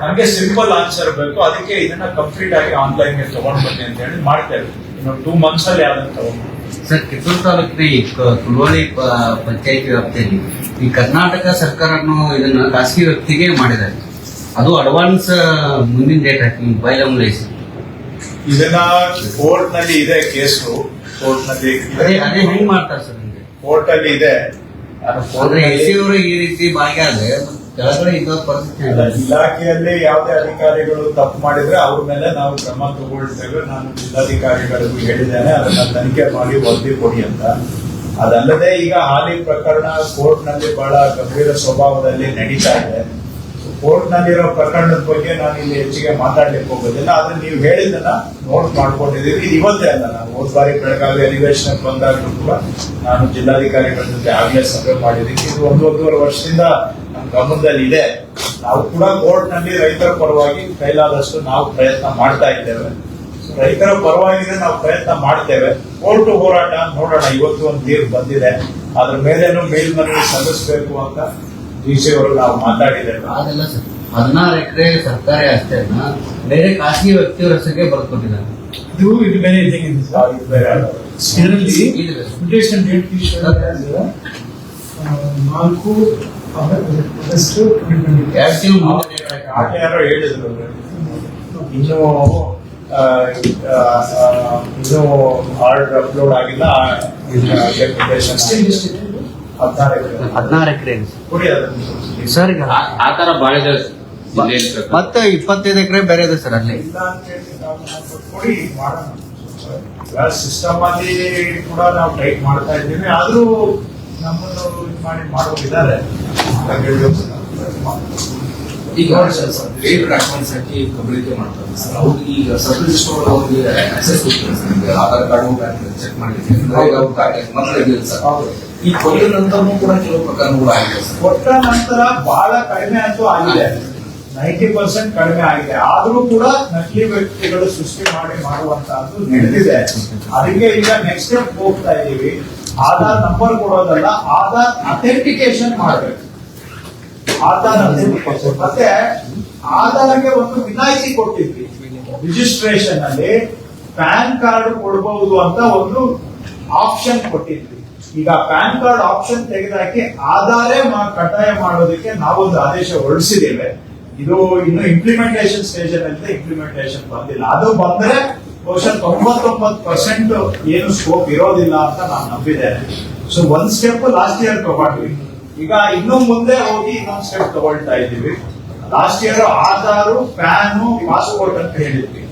ನನಗೆ ಸಿಂಪಲ್ ಆನ್ಸರ್ ಬೇಕು. ಅದಕ್ಕೆ ಇದನ್ನ ಕಂಪ್ಲೀಟ್ ಆಗಿ ಆನ್ಲೈನ್ಗೆ ತಗೊಂಡ್ ಬನ್ನಿ ಅಂತ ಹೇಳಿ ಮಾಡ್ತೇವೆ ಇನ್ನು ಟೂ ಮಂತ್ಸ್ ಅಲ್ಲಿ ಯಾವ್ದನ್ನ ತಗೊಂಡು ಸರ್ ಕಿತ್ತೂರು ತಾಲೂಕಿನ ಈ ಕ- ಕುಲ್ವಳಿ ಪ- ಪಂಚಾಯತಿ ವ್ಯಾಪ್ತಿಯಲ್ಲಿ ಈ ಕರ್ನಾಟಕ ಸರ್ಕಾರನು ಇದನ್ನ ಖಾಸಗಿ ವ್ಯಕ್ತಿಗೆ ಮಾಡಿದ್ದಾರೆ. ಅದು ಅಡ್ವಾನ್ಸ್ ಮುಂದಿನ ಡೇಟ್ ಹಾಕಿ ಬೈಲಂಗ್ಲೈಸಿ ಇದನ್ನ ಕೋರ್ಟ್ನಲ್ಲಿ ಇದೆ ಕೇಸು. ಕೋರ್ಟ್ನಲ್ಲಿ ಅದೇ ಅದೇ ಹೆಂಗ್ ಮಾಡ್ತಾರೆ ಸರ್ ಕೋರ್ಟ್ ಅಲ್ಲಿ ಇದೆ. ಈ ರೀತಿ ಭಾಗಿಯಾದ್ರೆ ಕೆಳಗಡೆ ಇಲಾಖೆಯಲ್ಲಿ ಯಾವುದೇ ಅಧಿಕಾರಿಗಳು ತಪ್ಪು ಮಾಡಿದ್ರೆ ಅವ್ರ ಮೇಲೆ ನಾವು ಕ್ರಮ ತಗೊಳ್ತೇವೆ. ನಾನು ಜಿಲ್ಲಾಧಿಕಾರಿಗಳಿಗೂ ಹೇಳಿದ್ದೇನೆ, ಅದನ್ನ ತನಿಖೆ ಮಾಡಿ ವರದಿ ಕೊಡಿ ಅಂತ. ಅದಲ್ಲದೆ ಈಗ ಹಾಲಿ ಪ್ರಕರಣ ಕೋರ್ಟ್ನಲ್ಲಿ ಬಹಳ ಗಂಭೀರ ಸ್ವಭಾವದಲ್ಲಿ ನಡೀತಾ ಇದೆ. ಕೋರ್ಟ್ ನಲ್ಲಿರೋ ಪ್ರಕರಣದ ಬಗ್ಗೆ ನಾನು ಇಲ್ಲಿ ಹೆಚ್ಚಿಗೆ ಮಾತಾಡ್ಲಿಕ್ಕೆ ಹೋಗೋದಿಲ್ಲ. ಆದ್ರೆ ನೀವು ಹೇಳಿದ್ದನ್ನ ನೋಟ್ ಮಾಡ್ಕೊಂಡಿದ್ದೀವಿ. ಇದು ಇವತ್ತೇ ಅಲ್ಲ ನಾನು ಹೋದ್ ಬಾರಿ ಬೆಳಗಾವಿ ಅಧಿವೇಶನ ಬಂದಾಗಲೂ ಕೂಡ ನಾನು ಜಿಲ್ಲಾಧಿಕಾರಿಗಳ ಜೊತೆ ಆಗ್ಲೇ ಸಭೆ ಮಾಡಿದ್ದೀನಿ. ಇದು ಒಂದು ಒಂದೂವರೆ ವರ್ಷದಿಂದ ನಮ್ಮ ಗಮನದಲ್ಲಿ ಇದೆ ನಾವು ಕೂಡ ಕೋರ್ಟ್ನಲ್ಲಿ ರೈತರ ಪರವಾಗಿ ಕೈಲಾದಷ್ಟು ನಾವು ಪ್ರಯತ್ನ ಮಾಡ್ತಾ ಇದ್ದೇವೆ. ರೈತರ ಪರವಾಗಿನೇ ನಾವು ಪ್ರಯತ್ನ ಮಾಡ್ತೇವೆ. ಕೋರ್ಟ್ ಹೋರಾಟ ನೋಡೋಣ ಇವತ್ತು ಒಂದು ತೀರ್ಪು ಬಂದಿದೆ. ಅದ್ರ ಮೇಲೇನು ಮೇಲ್ಮನವಿ ಸಲ್ಲಿಸಬೇಕು ಅಂತ ಡಿ ಸಿ ಅವರು ನಾವು ಮಾತಾಡಿದ್ದೇವೆ. ಹದಿನಾರು ಎಕರೆ ಸರ್ಕಾರಿ ಆಸ್ತಿಯನ್ನ ಬೇರೆ ಖಾಸಗಿ ವ್ಯಕ್ತಿಯವರ ಹೆಸರಿಗೆ ಬರ್ಕೊಟ್ಟಿದ್ದಾರೆ ಇದು ಇದು ಬೇರೆ ಬೇರೆ. ಇದರಲ್ಲಿ ನಾಲ್ಕು ಯಾರೋ ಹೇಳಿದ್ರು ಅಪ್ಲೋಡ್ ಆಗಿಲ್ಲ ಹದಿನಾರು ಎಕರೆ. ಸರ್, ಈಗ ಆ- ಬಾಳಿದ. ಮತ್ತೆ ಇಪ್ಪತ್ತೈದು ಎಕರೆ ಬೇರೆ ಇದೆ ಸರ್ ಅಲ್ಲಿ ಸಿಸ್ಟಮ್ ಅಲ್ಲಿ ಕೂಡ ನಾವು ಟೈಟ್ ಮಾಡ್ತಾ ಇದ್ದೀವಿ ಆದ್ರೂ ಇದು ಮಾಡಿ ಈಗ ಮಾಡ್ತಾರೆ ಸರ್ ಈಗ ಆಕ್ಸೆಸ್ ಆಧಾರ್ ಕಾರ್ಡ್ ಈ ಕೊನೆಯ ನಂತರನೂ ಕೂಡ ಕೆಲವು ಪ್ರಕರಣಗಳು ಆಗಿದೆ ಕೊಟ್ಟ ನಂತರ ಬಹಳ ಕಡಿಮೆ ಅಂತೂ ಆಗಿದೆ. ನೈಂಟಿ ಪರ್ಸೆಂಟ್ ಕಡಿಮೆ ಆಗಿದೆ. ಆದ್ರೂ ಕೂಡ ನಕಲಿ ವ್ಯಕ್ತಿಗಳು ಸೃಷ್ಟಿ ಮಾಡಿ ಮಾಡುವಂತಹದ್ದು ನಡೆದಿದೆ. ಅದಕ್ಕೆ ಈಗ ನೆಕ್ಸ್ಟ್ ಸ್ಟೆಪ್ ಹೋಗ್ತಾ ಇದೀವಿ. ಆಧಾರ್ ನಂಬರ್ ಕೊಡೋದಲ್ಲ, ಆಧಾರ್ ಅಥೆಂಟಿಕೇಶನ್ ಮಾಡಬೇಕು. ಆಧಾರ್. ಮತ್ತೆ ಆಧಾರ್ಗೆ ಒಂದು ವಿನಾಯಿತಿ ಕೊಟ್ಟಿದ್ವಿ. ರಿಜಿಸ್ಟ್ರೇಷನ್ ಅಲ್ಲಿ ಪ್ಯಾನ್ ಕಾರ್ಡ್ ಕೊಡಬಹುದು ಅಂತ ಒಂದು ಆಪ್ಷನ್ ಕೊಟ್ಟಿದ್ವಿ. ಈಗ ಪ್ಯಾನ್ ಕಾರ್ಡ್ ಆಪ್ಷನ್ ತೆಗೆದಾಕಿ ಆಧಾರೇ ಕಡ್ಡಾಯ ಮಾಡೋದಕ್ಕೆ ನಾವೊಂದು ಆದೇಶ ಹೊರಡಿಸಿದ್ದೇವೆ. ಇದು ಇನ್ನು ಇಂಪ್ಲಿಮೆಂಟೇಷನ್ ಸ್ಟೇಜ್ ಅಲ್ಲಿ ಇಂಪ್ಲಿಮೆಂಟೇಷನ್ ಬಂದಿಲ್ಲ. ಅದು ಬಂದ್ರೆ ಬಹುಶಃ ತೊಂಬತ್ತೊಂಬತ್ತು ಪರ್ಸೆಂಟ್ ಏನು ಸ್ಕೋಪ್ ಇರೋದಿಲ್ಲ ಅಂತ ನಾನು ನಂಬಿದೆ. ಸೊ ಒಂದ್ ಸ್ಟೆಪ್ ಲಾಸ್ಟ್ ಇಯರ್ ತಗೊಂಡ್ವಿ. ಈಗ ಇನ್ನು ಮುಂದೆ ಹೋಗಿ ಇನ್ನೊಂದ್ ಸ್ಟೆಪ್ ತಗೊಳ್ತಾ ಇದ್ದೀವಿ. Last year Aadhaar, PAN passport ಅಂತ ಹೇಳಿದ್ವಿ.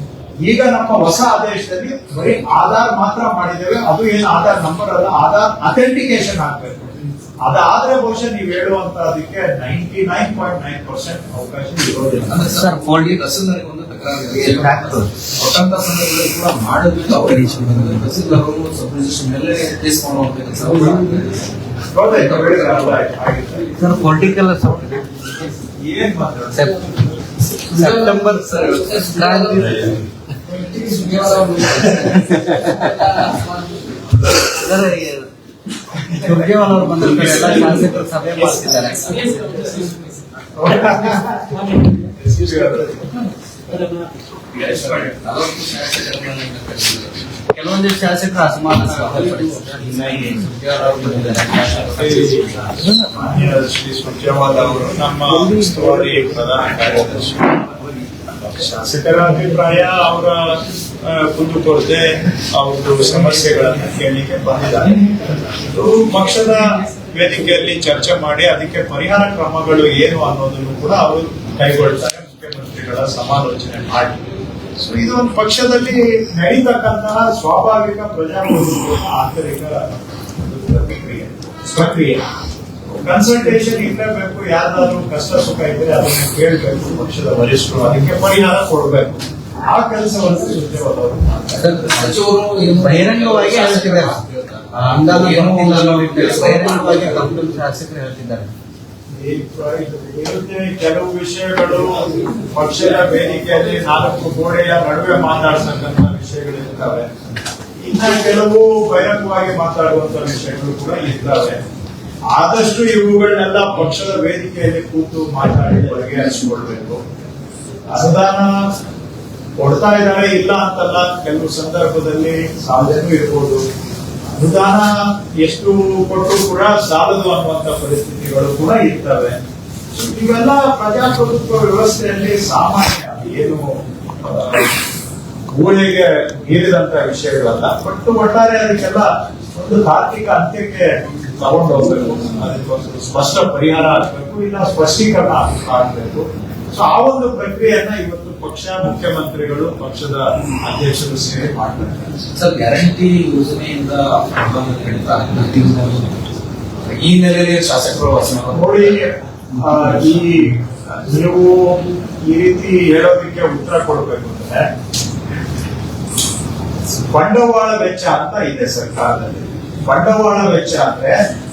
ಈಗ ನಮ್ಮ ಹೊಸ ಆದೇಶದಲ್ಲಿ ಬರೀ ಆಧಾರ್ ಮಾತ್ರ ಮಾಡಿದ್ದೇವೆ. ಅದು ಏನು ಆಧಾರ್ ನಂಬರ್ ಅಲ್ಲ, ಆಧಾರ್ ಅಥೆಂಟಿಕೇಶನ್ ಆಗ್ಬೇಕು. ಅದಾದ್ರೆ ಬಹುಶಃ ನೀವು ಹೇಳುವಂತದಕ್ಕೆ ninety nine point nine percent ಅವಕಾಶ ಇರೋದಿಲ್ಲ. ಅಂದ್ರೆ ಸರ್, ಸರ್ fold- ತಹಸೀಲ್ದಾರಿಗೆ ಒಂದು ತಕರಾರು ಇದೆ. Exact. ಕೊಟ್ಟಂತ ಸಂದರ್ಭದಲ್ಲಿ ಕೂಡ ಮಾಡೋದಕ್ಕೆ ಅವಕಾಶ ತಹಸೀಲ್ದಾರ್ ಅವರು ಸಬ್ ರಿಜಿಸ್ಟರ್ ಮೇಲೆ ಕೇಸ್ ಮಾಡುವಂತ ಕೆಲಸ ಗೊತ್ತಾಯ್ತು ಹೇಳಿದ್ರೆ ಅರ್ಥ ಆಯ್ತು. ಆಗಿತ್ತು. ಸರ್ ಪೊಲಿಟಿಕಲ್ ಏನ್ ಮಾತಾಡ್ತಾರೆ? ಸೆಪ್ಟೆಂಬರ್ ಸರ್ ಸರ್ ಸುರ್ಜೇವಾಲ್ ಅವರು ಬಂದಿರ್ತಾರೆ ಎಲ್ಲ ಶಾಸಕರು ಸಭೆ ಮಾಡ್ತಿದ್ದಾರೆ. ಕೆಲವೊಂದು ಶಾಸಕರು ಅಸಮಾಧಾನ ಶ್ರೀ ಸುರ್ಜೇವಾಲ ಅವರು ನಮ್ಮ ಉಸ್ತುವಾರಿ ಪ್ರಧಾನ ಕಾರ್ಯದರ್ಶಿ ಶಾಸಕರ ಅಭಿಪ್ರಾಯ ಅವರ ಕುಂದು ಕುಂದುಕೊರತೆ ಅವ್ರದ್ದು ಸಮಸ್ಯೆಗಳನ್ನ ಕೇಳಲಿಕ್ಕೆ ಬಂದಿದ್ದಾರೆ. ಪಕ್ಷದ ವೇದಿಕೆಯಲ್ಲಿ ಚರ್ಚೆ ಮಾಡಿ ಅದಕ್ಕೆ ಪರಿಹಾರ ಕ್ರಮಗಳು ಏನು ಅನ್ನೋದನ್ನು ಕೂಡ ಅವರು ಕೈಗೊಳ್ತಾರೆ, ಮುಖ್ಯಮಂತ್ರಿಗಳ ಸಮಾಲೋಚನೆ ಮಾಡಿ. ಸೊ ಇದು ಒಂದು ಪಕ್ಷದಲ್ಲಿ ನಡೀತಕ್ಕಂತಹ ಸ್ವಾಭಾವಿಕ ಪ್ರಜಾಪ್ರಭುತ್ವ ಆಂತರಿಕ ಪ್ರಕ್ರಿಯೆ ಪ್ರಕ್ರಿಯೆ ಕನ್ಸಲ್ಟೇಷನ್ ಇರಲೇಬೇಕು ಯಾರಾದ್ರೂ ಕಷ್ಟ ಸುಖ ಇದ್ರೆ ಅದನ್ನ ಕೇಳಬೇಕು ಪಕ್ಷದ ವರಿಷ್ಠರು ಅದಕ್ಕೆ ಪರಿಹಾರ ಕೊಡಬೇಕು. ಆ ಕೆಲಸವನ್ನು ಸಚಿವರು ಬಹಿರಂಗವಾಗಿ ಹೇಳ್ತಿದ್ದಾರೆ. ಬರ್ತಿಲ್ಲ ಬಹಿರಂಗವಾಗಿ ಶಾಸಕರು ಹೇಳ್ತಿದ್ದಾರೆ. ಕೆಲವು ವಿಷಯಗಳು ಪಕ್ಷದ ವೇದಿಕೆಯಲ್ಲಿ ನಾಲ್ಕು ಗೋಡೆಯ ನಡುವೆ ಮಾತಾಡ್ತಕ್ಕಂಥ ವಿಷಯಗಳಿರ್ತವೆ. ಇನ್ನ ಕೆಲವು ಬಹಿರಂಗವಾಗಿ ಮಾತಾಡುವಂತ ವಿಷಯಗಳು ಕೂಡ ಇರ್ತವೆ. ಆದಷ್ಟು ಇವುಗಳನ್ನೆಲ್ಲ ಪಕ್ಷದ ವೇದಿಕೆಯಲ್ಲಿ ಕೂತು ಮಾತಾಡಿ ಬಗೆಹರಿಸಿಕೊಳ್ಬೇಕು ಅನುದಾನ ಕೊಡ್ತಾ ಇದ್ದಾರೆ ಇಲ್ಲ ಅಂತಲ್ಲ ಕೆಲವು ಸಂದರ್ಭದಲ್ಲಿ ಸಾಲದೇನೂ ಇರ್ಬೋದು. ಅನುದಾನ ಎಷ್ಟು ಕೊಟ್ಟರು ಕೂಡ ಸಾಲದು ಅನ್ನುವಂತ ಪರಿಸ್ಥಿತಿಗಳು ಕೂಡ ಇರ್ತವೆ. ಇವೆಲ್ಲ ಪ್ರಜಾಪ್ರಭುತ್ವ ವ್ಯವಸ್ಥೆಯಲ್ಲಿ ಸಾಮಾನ್ಯ ಏನು ಆ, ಊಳಿಗೆ ಮೀರಿದಂತ ವಿಷಯಗಳಲ್ಲ. ಬಟ್ ಒಟ್ಟಾರೆ ಅದಕ್ಕೆಲ್ಲ ಒಂದು ತಾರ್ಕಿಕ ಅಂತ್ಯಕ್ಕೆ ತಗೊಂಡು ಹೋಗ್ಬೇಕು ಅದಕ್ಕೊಂದು ಸ್ಪಷ್ಟ ಪರಿಹಾರ ಆಗಬೇಕು ಇಲ್ಲ ಸ್ಪಷ್ಟೀಕರಣ ಆಗಬೇಕು. ಸೊ ಆ ಒಂದು ಪ್ರಕ್ರಿಯೆಯನ್ನ ಇವತ್ತು ಪಕ್ಷ ಮುಖ್ಯಮಂತ್ರಿಗಳು ಪಕ್ಷದ ಅಧ್ಯಕ್ಷರು ಸೇರಿ ಮಾಡ್ತಾರೆ. ಸರ್ ಗ್ಯಾರಂಟಿ ಯೋಜನೆಯಿಂದ ಈ ನೆಲೆಯಲ್ಲಿ ಶಾಸಕರು ನೋಡಿ ಈ ನೀವು ಈ ರೀತಿ ಹೇಳೋದಕ್ಕೆ ಉತ್ತರ ಕೊಡಬೇಕು ಅಂದ್ರೆ ಬಂಡವಾಳ ವೆಚ್ಚ ಅಂತ ಇದೆ ಸರ್ಕಾರದಲ್ಲಿ. ಬಂಡವಾಳ ವೆಚ್ಚ ಅಂದ್ರೆ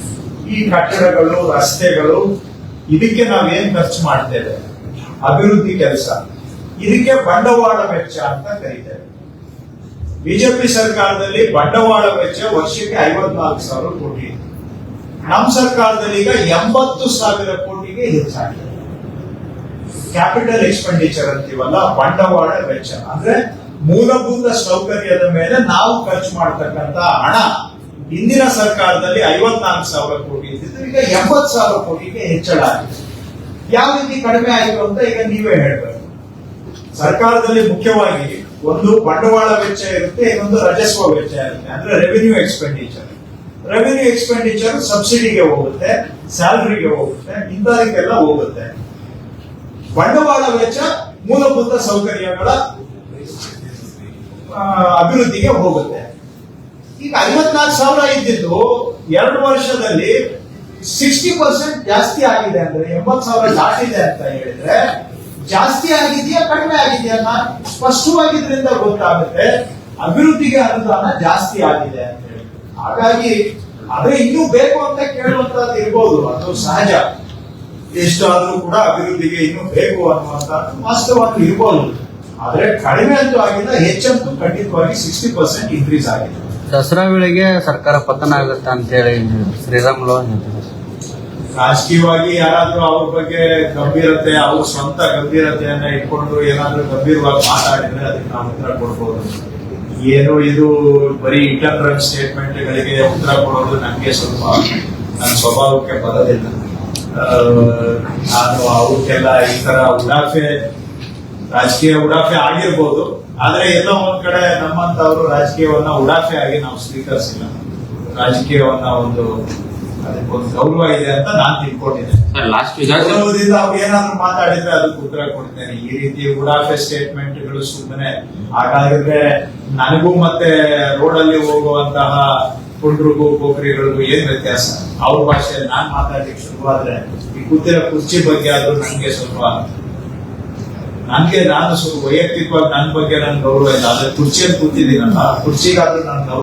ಈ ಕಟ್ಟಡಗಳು, ರಸ್ತೆಗಳು, ಇದಕ್ಕೆ ನಾವೇನ್ ಖರ್ಚು ಮಾಡ್ತೇವೆ? ಅಭಿವೃದ್ಧಿ ಕೆಲಸ. ಇದಕ್ಕೆ ಬಂಡವಾಳ ವೆಚ್ಚ ಅಂತ ಕರೀತೇವೆ. ಬಿಜೆಪಿ ಸರ್ಕಾರದಲ್ಲಿ ಬಂಡವಾಳ ವೆಚ್ಚ ವರ್ಷಕ್ಕೆ ಐವತ್ನಾಲ್ಕು ಸಾವಿರ ಕೋಟಿ. ನಮ್ಮ ಸರ್ಕಾರದಲ್ಲಿ ಈಗ ಎಂಬತ್ತು ಸಾವಿರ ಕೋಟಿಗೆ ಹೆಚ್ಚಾಗಿದೆ. ಕ್ಯಾಪಿಟಲ್ ಎಕ್ಸ್ಪೆಂಡಿಚರ್ ಅಂತೀವಲ್ಲ, ಬಂಡವಾಳ ವೆಚ್ಚ. ಅಂದ್ರೆ ಮೂಲಭೂತ ಸೌಕರ್ಯದ ಮೇಲೆ ನಾವು ಖರ್ಚು ಮಾಡತಕ್ಕಂತ ಹಣ. ಹಿಂದಿನ ಸರ್ಕಾರದಲ್ಲಿ ಐವತ್ನಾಲ್ಕು ಸಾವಿರ ಕೋಟಿ ಇದ್ದಿದ್ದು ಈಗ ಎಂಬತ್ತು ಸಾವಿರ ಕೋಟಿಗೆ ಹೆಚ್ಚಳ ಆಗಿದೆ. ಯಾವ ರೀತಿ ಕಡಿಮೆ ಆಯಿತು ಅಂತ ಈಗ ನೀವೇ ಹೇಳ್ಬೇಕು. ಸರ್ಕಾರದಲ್ಲಿ ಮುಖ್ಯವಾಗಿ ಒಂದು ಬಂಡವಾಳ ವೆಚ್ಚ ಇರುತ್ತೆ, ಇನ್ನೊಂದು ರಾಜಸ್ವ ವೆಚ್ಚ ಇರುತ್ತೆ, ಅಂದ್ರೆ ರೆವಿನ್ಯೂ ಎಕ್ಸ್ಪೆಂಡಿಚರ್ ರೆವಿನ್ಯೂ ಎಕ್ಸ್ಪೆಂಡಿಚರ್ ಸಬ್ಸಿಡಿಗೆ ಹೋಗುತ್ತೆ ಸ್ಯಾಲರಿಗೆ ಹೋಗುತ್ತೆ, ಇಂಥದಕ್ಕೆಲ್ಲ ಹೋಗುತ್ತೆ. ಬಂಡವಾಳ ವೆಚ್ಚ ಮೂಲಭೂತ ಸೌಕರ್ಯಗಳ ಅಭಿವೃದ್ಧಿಗೆ ಹೋಗುತ್ತೆ. ಈಗ ಐವತ್ನಾಲ್ಕು ಸಾವಿರ ಇದ್ದಿದ್ದು ಎರಡು ವರ್ಷದಲ್ಲಿ ಸಿಕ್ಸ್ಟಿ ಪರ್ಸೆಂಟ್ ಜಾಸ್ತಿ ಆಗಿದೆ ಅಂದ್ರೆ ಎಂಬತ್ ಸಾವಿರ ದಾಟಿದೆ ಅಂತ ಹೇಳಿದ್ರೆ ಜಾಸ್ತಿ ಆಗಿದೆಯಾ, ಕಡಿಮೆ ಆಗಿದೆಯಾ ಸ್ಪಷ್ಟವಾಗಿ ಸ್ಪಷ್ಟವಾಗಿದ್ರಿಂದ ಗೊತ್ತಾಗುತ್ತೆ. ಅಭಿವೃದ್ಧಿಗೆ ಅನುದಾನ ಜಾಸ್ತಿ ಆಗಿದೆ ಅಂತ ಹೇಳಿ ಹಾಗಾಗಿ ಅದೇ ಇನ್ನೂ ಬೇಕು ಅಂತ ಕೇಳುವಂತದ್ದು ಇರ್ಬೋದು, ಅದು ಸಹಜ. ಎಷ್ಟಾದ್ರೂ ಕೂಡ ಅಭಿವೃದ್ಧಿಗೆ ಇನ್ನೂ ಬೇಕು ಅನ್ನುವಂಥದ್ದು ವಾಸ್ತವವಾಗಿ ಇರ್ಬೋದು. ಆದ್ರೆ ಕಡಿಮೆ ಅಂತೂ ಆಗಿಲ್ಲ, ಹೆಚ್ಚಂತೂ ಖಂಡಿತವಾಗಿ ಸಿಕ್ಸ್ಟಿ ಪರ್ಸೆಂಟ್ ಇನ್ಕ್ರೀಸ್ ಆಗಿದೆ. ದಸರಾ ವೇಳೆಗೆ ಸರ್ಕಾರ ಪತನ ಆಗುತ್ತೆ ಅಂತ ಹೇಳಿ ಶ್ರೀರಾಮುಲು ರಾಜಕೀಯವಾಗಿ ಯಾರಾದ್ರೂ ಅವ್ರ ಬಗ್ಗೆ ಗಂಭೀರತೆ, ಅವ್ರ ಸ್ವಂತ ಗಂಭೀರತೆಯನ್ನ ಇಟ್ಕೊಂಡು ಏನಾದ್ರೂ ಗಂಭೀರವಾಗಿ ಮಾತಾಡಿದ್ರೆ ಅದಕ್ಕೆ ನಾವು ಉತ್ತರ ಕೊಡ್ಬೋದು. ಏನು ಇದು ಬರೀ ಇಂಟರ್ನಲ್ ಸ್ಟೇಟ್ಮೆಂಟ್ ಗಳಿಗೆ ಉತ್ತರ ಕೊಡೋದು ನನಗೆ ಸ್ವಲ್ಪ ನನ್ನ ಸ್ವಭಾವಕ್ಕೆ ಬರೋದಿಲ್ಲ. ನಾನು ಅವಕ್ಕೆಲ್ಲ ಈ ತರ ಉಡಾಫೆ, ರಾಜಕೀಯ ಉಡಾಫೆ ಆಗಿರ್ಬೋದು. ಆದ್ರೆ ಎಲ್ಲೋ ಒಂದ್ ಕಡೆ ನಮ್ಮಂತವರು ರಾಜಕೀಯವನ್ನ ಉಡಾಫೆ ಆಗಿ ನಾವು ಸ್ವೀಕರಿಸಿಲ್ಲ. ರಾಜಕೀಯವನ್ನ ಒಂದು ಅದಕ್ಕೊಂದು ಗೌರವ ಇದೆ ಅಂತ ನಾನ್ ತಿಳ್ಕೊಂಡಿದ್ದೆ ಲಾಸ್ಟ್ ಗೌರವದಿಂದ ಅವ್ರು ಏನಾದ್ರು ಮಾತಾಡಿದ್ರೆ ಅದಕ್ಕೆ ಉತ್ತರ ಕೊಡ್ತೇನೆ. ಈ ರೀತಿ ಉಡಾಫೆ ಸ್ಟೇಟ್ಮೆಂಟ್ಗಳು ಸುಮ್ಮನೆ ಹಾಗಾಗಿದ್ರೆ ನನಗೂ ಮತ್ತೆ ರೋಡಲ್ಲಿ ಹೋಗುವಂತಹ ಹುಡುಗರಿಗೂ ಕೋಕ್ರಿಗಳಿಗೂ ಏನ್ ವ್ಯತ್ಯಾಸ? ಅವ್ರ ಭಾಷೆಯಲ್ಲಿ ನಾನ್ ಮಾತಾಡ್ಲಿಕ್ಕೆ ಶುರುವಾದ್ರೆ ಈ ಕೂತಿರೋ ಕುರ್ಚಿ ಬಗ್ಗೆ ಆದ್ರೂ ನನ್ಗೆ ಸ್ವಲ್ಪ ನನ್ಗೆ ನಾನು ವೈಯಕ್ತಿಕವಾಗಿ ನನ್ನ ಬಗ್ಗೆ ನನ್ ಗೌರವ ಇಲ್ಲ. ಆದ್ರೆ ಕುರ್ಚಿಯಲ್ಲಿ ಕೂತಿದ್ದೀನಲ್ಲ ಕುರ್ಚಿಗಾದ್ರೂ ನನ್ ಗೌರವ